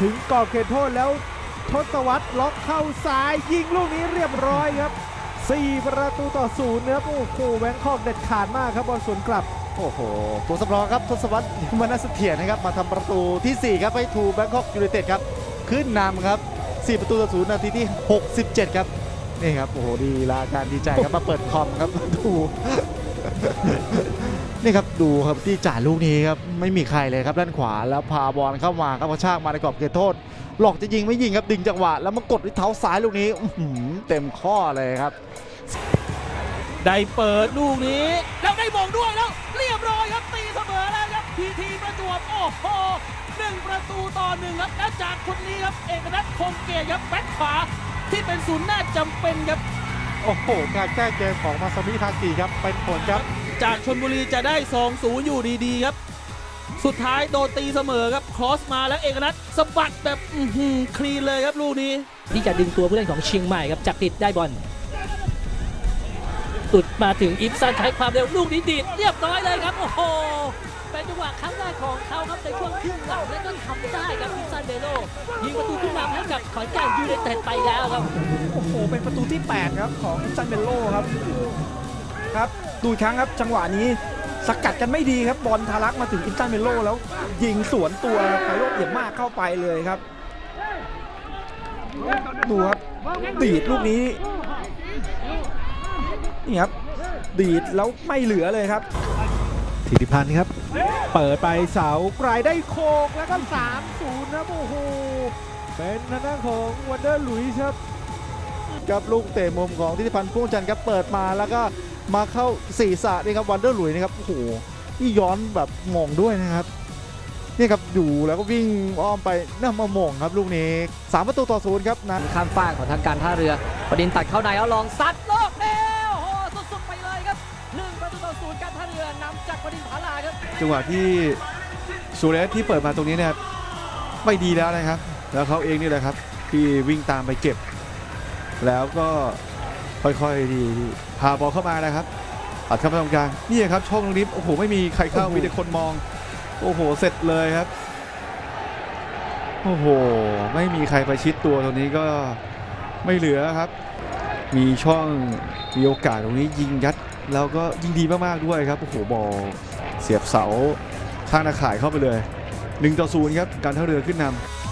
ถึงกรอบเขตโทษแล้วทศวรรษล็อกเข้าซ้ายยิงลูกนี้เรียบร้อยครับ 4 ประตูต่อศูนย์นะครับโอ้โหแบงคอกเด็ดขาดมากครับบอลสวนกลับ โอ้โห ตัวสำรองครับทศวรรษมนัสเสถียรนะครับ มาทำประตูทีสี่ 4 ครับ ให้ทูแบงคอกยูไนเต็ดครับ ขึ้นนำครับ 4 ประตูต่อศูนย์นาทีที่ 67 ครับ นี่ครับ โอ้โหดีลาการดีใจครับ มาเปิดคอมครับดู นี่ครับดูครับที่จ่ายลูกนี้ครับไม่มีใครเลยครับด้านขวาแล้วพาบอลเข้ามาครับกระชากมาในกรอบเขตโทษ หลอกจะยิงไม่ยิงครับดึงจังหวะ แล้วมากดด้วยเท้าซ้ายลูกนี้เต็มข้อเลยครับ ได้เปิดลูกนี้ แล้วได้มงด้วยแล้ว เรียบร้อยครับตีเสมอแล้วครับพีทีประจวบโอ้โหหนึ่งประตูต่อหนึ่งครับและจากคนนี้ครับเอกนัทคงเกตครับแบ็คขวาที่เป็นศูนย์หน้าจำเป็นครับ โอ้โห การแก้เกมของมาซามิทากิครับ เป็นผลครับ จากชนบุรีจะได้ 2 0 อยู่ดีๆครับ สุดท้ายโดนตีเสมอครับ ครอสมาแล้วเอกนัทสะบัดแบบอื้อหือคลีนเลยครับลูกนี้ ที่จะดึงตัวผู้เล่นของเชียงใหม่ครับจากติดได้บอลตุดมาถึงอิฟซันใช้ความเร็วลูกนี้ดีดเรียบร้อยเลยครับ โอ้โห เป็นจังหวะครั้งแรกของเขาครับในช่วงครึ่งหลังและก็ทำได้ครับอิฟซันเบโลยิงประตูขึ้นนำให้กับ ขอนแก่นยูไนเต็ดไปแล้วครับ โอ้โห เป็นประตูที่ 8 ครับ ของซันเบลโลครับ ครับ ดูอีกครั้งครับ จังหวะนี้สกัดกันไม่ดีครับบอลทะลักมาถึงอินซันเบลโลแล้ว ยิงสวนตัวไพโรจน์เอี่ยมมากเข้าไปเลยครับ ดูครับ ดีดลูกนี้ นี่ครับ ดีดแล้วไม่เหลือเลยครับธิติพันธ์ครับ เปิดไปเสาไกลได้โคกแล้วก็3-0นะครับโอ้โห เป็นทางด้านของวันเดอร์หลุยส์ครับครับลูกเตะมุมของทิติพันธ์พ่วงจันทร์ครับเปิดมาแล้วก็มาเข้าศีรษะนี่ครับวันเดอร์หลุยส์นะครับโอ้โหนี่ย้อนแบบมองด้วยนะครับนี่ครับอยู่แล้วก็วิ่งอ้อมไปน่ามามงครับลูกนี้สามประตูต่อศูนย์ครับนะข้ามฟากของทางการท่าเรือประเด็นตัดเข้าในเอาลองซัดโลกเร็วโอ้โหสุดๆไปเลยครับหนึ่งประตูต่อศูนย์การท่าเรือนำจากประเด็นผาลาครับจังหวะที่ซูเรสที่เปิดมาตรงนี้เนี่ยไม่ดีแล้วนะครับ แล้วเขาเองนี่แหละครับ ที่วิ่งตามไปเก็บ แล้วก็ค่อยๆดีพาบอลเข้ามานะครับ อัดเข้ามาตรงกลางนี่ครับช่องตรงนี้โอ้โหไม่มีใครเข้ามีแต่คนมอง โอ้โหเสร็จเลยครับ โอ้โห ไม่มีใครไปชิดตัวตรงนี้ก็ไม่เหลือครับ มีช่องมีโอกาสตรงนี้ยิงยัดแล้วก็ยิงดีมากๆด้วยครับโอ้โหบอลเสียบเสาข้างตาข่ายเข้าไปเลย1ต่อ0ครับการท่าเรือขึ้นนำ